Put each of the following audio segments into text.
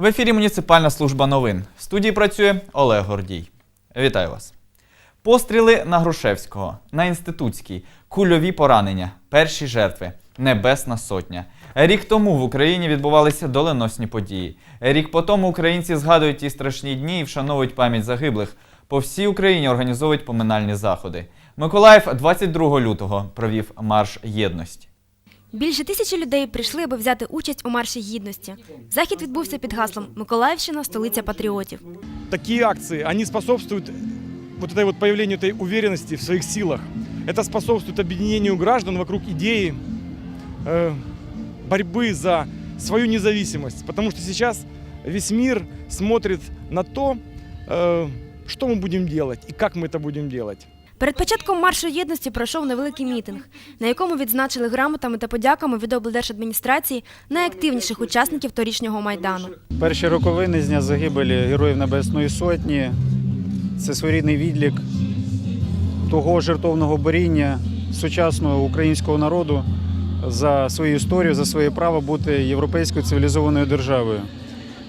В ефірі Муніципальна служба новин. В студії працює Олег Гордій. Вітаю вас. Постріли на Грушевського, на Інститутській, кульові поранення, перші жертви, Небесна Сотня. Рік тому в Україні відбувалися доленосні події. Рік по тому українці згадують ті страшні дні і вшановують пам'ять загиблих. По всій Україні організовують поминальні заходи. Миколаїв 22 лютого провів марш єдності. Більше тисячі людей прийшли, аби взяти участь у марші гідності. Захід відбувся під гаслом Миколаївщина столиця патріотів. такие акции, они способствуют вот этой вот появлению этой уверенности в своих силах. Это способствует объединению граждан вокруг идеи э, борьбы за свою независимость. Потому что сейчас весь мир смотрит на то, э, что мы будем делать и как мы это будем делать. Перед початком маршу єдності пройшов невеликий мітинг, на якому відзначили грамотами та подяками від облдержадміністрації найактивніших учасників торічнього майдану. Перші роковини з дня загибелі Героїв Небесної Сотні це своєрідний відлік того жертовного боріння сучасного українського народу за свою історію, за своє право бути європейською цивілізованою державою.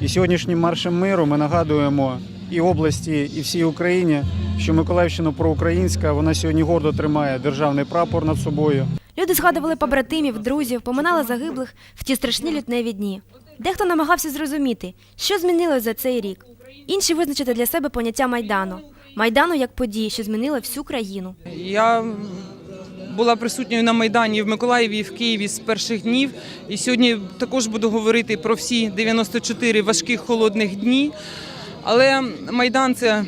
І сьогоднішнім маршем миру ми нагадуємо і області, і всій Україні, що Миколаївщина проукраїнська, вона сьогодні гордо тримає державний прапор над собою. Люди згадували побратимів, друзів, поминали загиблих в ті страшні лютневі дні. Дехто намагався зрозуміти, що змінилось за цей рік. Інші визначити для себе поняття майдану. Майдану як події, що змінила всю країну. Я була присутньою на Майдані в Миколаєві і в Києві з перших днів. І сьогодні також буду говорити про всі 94 важких холодних дні. Але Майдан це,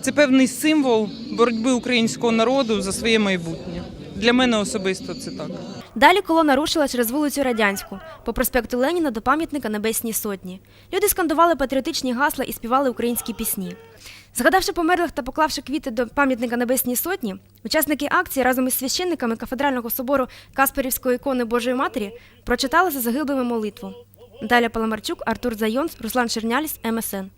це певний символ боротьби українського народу за своє майбутнє. Для мене особисто це так. Далі колона рушила через вулицю Радянську по проспекту Леніна до пам'ятника Небесній Сотні. Люди скандували патріотичні гасла і співали українські пісні. Згадавши померлих та поклавши квіти до пам'ятника Небесній Сотні, учасники акції разом із священниками кафедрального собору Касперівської ікони Божої Матері прочитали за загиблими молитву. Наталя Паламарчук, Артур Зайонс, Руслан Черняліс, МСН.